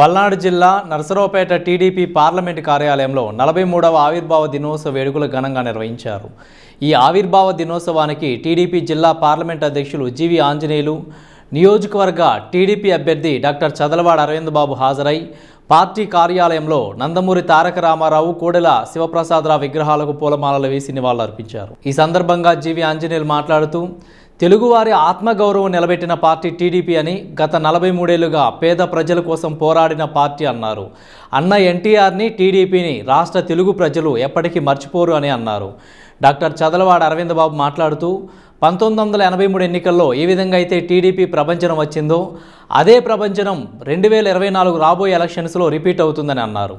పల్నాడు జిల్లా Narasaraopet TDP parliament కార్యాలయంలో నలభై మూడవ ఆవిర్భావ దినోత్సవ వేడుకలు ఘనంగా నిర్వహించారు. ఈ ఆవిర్భావ దినోత్సవానికి టీడీపీ జిల్లా పార్లమెంట్ అధ్యక్షులు జీవి ఆంజనేయులు నియోజకవర్గ టీడీపీ అభ్యర్థి డాక్టర్ చదలవాడ అరవింద్ బాబు హాజరై పార్టీ కార్యాలయంలో నందమూరి తారక రామారావు కోడెల శివప్రసాదరావు విగ్రహాలకు పూలమాలలు వేసి నివాళులర్పించారు. ఈ సందర్భంగా జీవి ఆంజనేయులు మాట్లాడుతూ తెలుగువారి ఆత్మగౌరవం నిలబెట్టిన పార్టీ టీడీపీ అని గత నలభై మూడేళ్ళుగా పేద ప్రజల కోసం పోరాడిన పార్టీ అన్నారు. అన్న ఎన్టీఆర్ని టీడీపీని రాష్ట్ర తెలుగు ప్రజలు ఎప్పటికీ మర్చిపోరు అని అన్నారు. డాక్టర్ చదలవాడ అరవింద్ బాబు మాట్లాడుతూ పంతొమ్మిది వందల ఎనభై మూడు ఎన్నికల్లో ఏ విధంగా అయితే టీడీపీ ప్రపంచనం వచ్చిందో అదే ప్రపంచనం రెండు వేల ఇరవై నాలుగు రాబోయే ఎలక్షన్స్లో రిపీట్ అవుతుందని అన్నారు.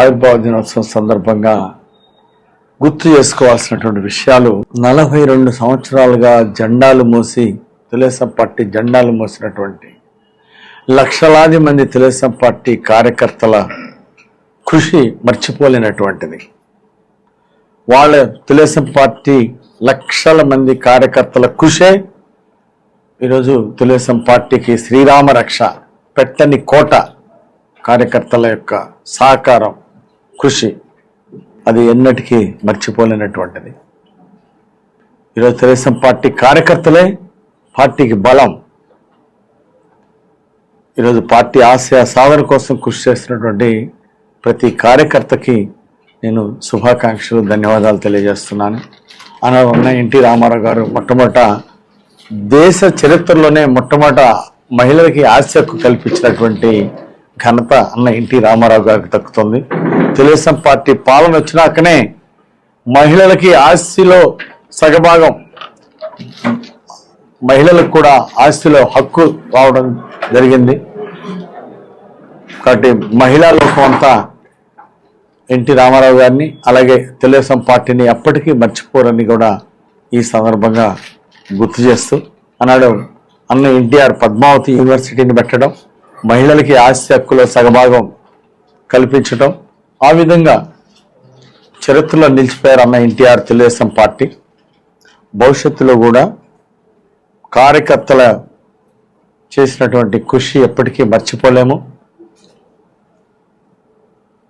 ఆవిర్భావ దినోత్సవం సందర్భంగా గుర్తు చేసుకోవాల్సినటువంటి విషయాలు. నలభై రెండు సంవత్సరాలుగా జెండాలు మోసి తెలుగుదేశం పార్టీ జెండాలు మోసినటువంటి లక్షలాది మంది తెలుగుదేశం పార్టీ కార్యకర్తల కృషి మర్చిపోలేనటువంటిది. వాళ్ళ తెలుగుదేశం పార్టీ లక్షల మంది కార్యకర్తల కృషే ఈరోజు తెలుగుదేశం పార్టీకి శ్రీరామ రక్ష పెట్టని కోట కార్యకర్తల యొక్క సహకారం కృషి. అది ఎన్నటికీ మర్చిపోలేనటువంటిది. ఈరోజు తెలుగుదేశం పార్టీ కార్యకర్తలే పార్టీకి బలం. ఈరోజు పార్టీ ఆశయ సాధన కోసం కృషి చేస్తున్నటువంటి ప్రతి కార్యకర్తకి నేను శుభాకాంక్షలు ధన్యవాదాలు తెలియజేస్తున్నాను. అలా ఉన్న ఎన్టీ రామారావు గారు మొట్టమొదట దేశ చరిత్రలోనే మొట్టమొదట మహిళలకి ఆశకు కల్పించినటువంటి ఘనత అన్న ఎన్టీ రామారావు గారికి దక్కుతుంది. తెలుగుదేశం పార్టీ పాలన వచ్చినాకనే మహిళలకి ఆస్తిలో సగభాగం మహిళలకు కూడా ఆస్తిలో హక్కు రావడం జరిగింది. కాబట్టి మహిళా లోకం అంతా ఎన్టీ రామారావు గారిని అలాగే తెలుగుదేశం పార్టీని ఎప్పటికీ మర్చిపోరని కూడా ఈ సందర్భంగా గుర్తు చేస్తూ అన్నాడు అన్న ఎన్టీఆర్ పద్మావతి యూనివర్సిటీని పెట్టడం మహిళలకి ఆస్తి హక్కులో సగభాగం కల్పించడం ఆ విధంగా చరిత్రలో నిలిచిపోయారు అన్న ఎన్టీఆర్ తెలుగుదేశం పార్టీ. భవిష్యత్తులో కూడా కార్యకర్తల చేసినటువంటి కృషి ఎప్పటికీ మర్చిపోలేము.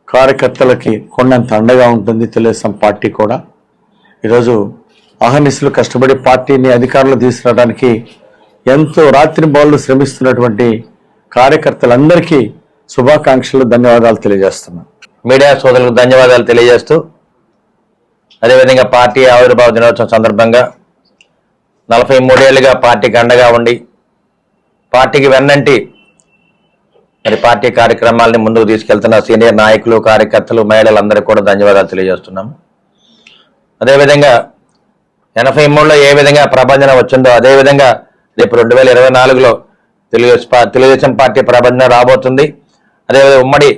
కార్యకర్తలకి కొండంత అండగా ఉంటుంది తెలుగుదేశం పార్టీ కూడా. ఈరోజు అహర్నిశలు కష్టపడి పార్టీని అధికారంలో తీసుకురావడానికి ఎంతో రాత్రి బాళ్ళు శ్రమిస్తున్నటువంటి కార్యకర్తలందరికీ శుభాకాంక్షలు ధన్యవాదాలు తెలియజేస్తున్నాను. మీడియా సోదరులకు ధన్యవాదాలు తెలియజేస్తూ అదేవిధంగా పార్టీ ఆవిర్భావ దినోత్సవం సందర్భంగా నలభై మూడేళ్ళుగా పార్టీకి అండగా ఉండి పార్టీకి వెన్నంటి మరి పార్టీ కార్యక్రమాలని ముందుకు తీసుకెళ్తున్న సీనియర్ నాయకులు కార్యకర్తలు మహిళలందరికీ కూడా ధన్యవాదాలు తెలియజేస్తున్నాము అదేవిధంగా ఎనభై మూడులో ఏ విధంగా ప్రబంధన వచ్చిందో అదేవిధంగా రేపు రెండు వేల ఇరవై నాలుగులో తెలుగు తెలుగుదేశం పార్టీ ప్రబంధన రాబోతుంది. అదేవిధంగా ఉమ్మడి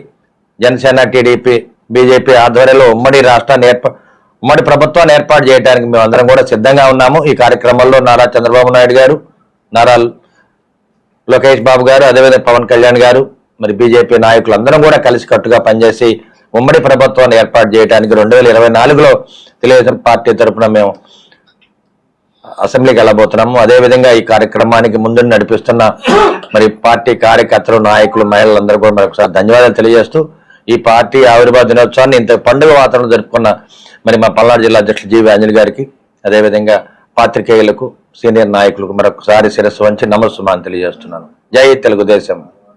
జనసేన టీడీపీ బీజేపీ ఆధ్వర్యంలో ఉమ్మడి రాష్ట్రాన్ని ఏర్ప ఉమ్మడి ప్రభుత్వాన్ని ఏర్పాటు చేయడానికి మేము అందరం కూడా సిద్ధంగా ఉన్నాము. ఈ కార్యక్రమంలో నారా చంద్రబాబు నాయుడు గారు నారా లోకేష్ బాబు గారు అదేవిధంగా పవన్ కళ్యాణ్ గారు మరి బీజేపీ నాయకులు అందరం కూడా కలిసికట్టుగా పనిచేసి ఉమ్మడి ప్రభుత్వాన్ని ఏర్పాటు చేయడానికి రెండు వేల ఇరవై నాలుగులో తెలుగుదేశం పార్టీ తరఫున మేము అసెంబ్లీకి వెళ్ళబోతున్నాము. అదేవిధంగా ఈ కార్యక్రమానికి ముందు నడిపిస్తున్న మరి పార్టీ కార్యకర్తలు నాయకులు మహిళలందరూ కూడా మరొకసారి ధన్యవాదాలు తెలియజేస్తూ ఈ పార్టీ ఆవిర్భావ దినోత్సవాన్ని ఇంత పండుగ వాతావరణం జరుపుకున్న మరి మా పల్నాడు జిల్లా అధ్యక్షుడు జీవి ఆంజలి గారికి అదేవిధంగా పాత్రికేయులకు సీనియర్ నాయకులకు మరొకసారి శిరస్సు వంచి నమస్సుమాన్ తెలియజేస్తున్నాను. జై తెలుగుదేశం.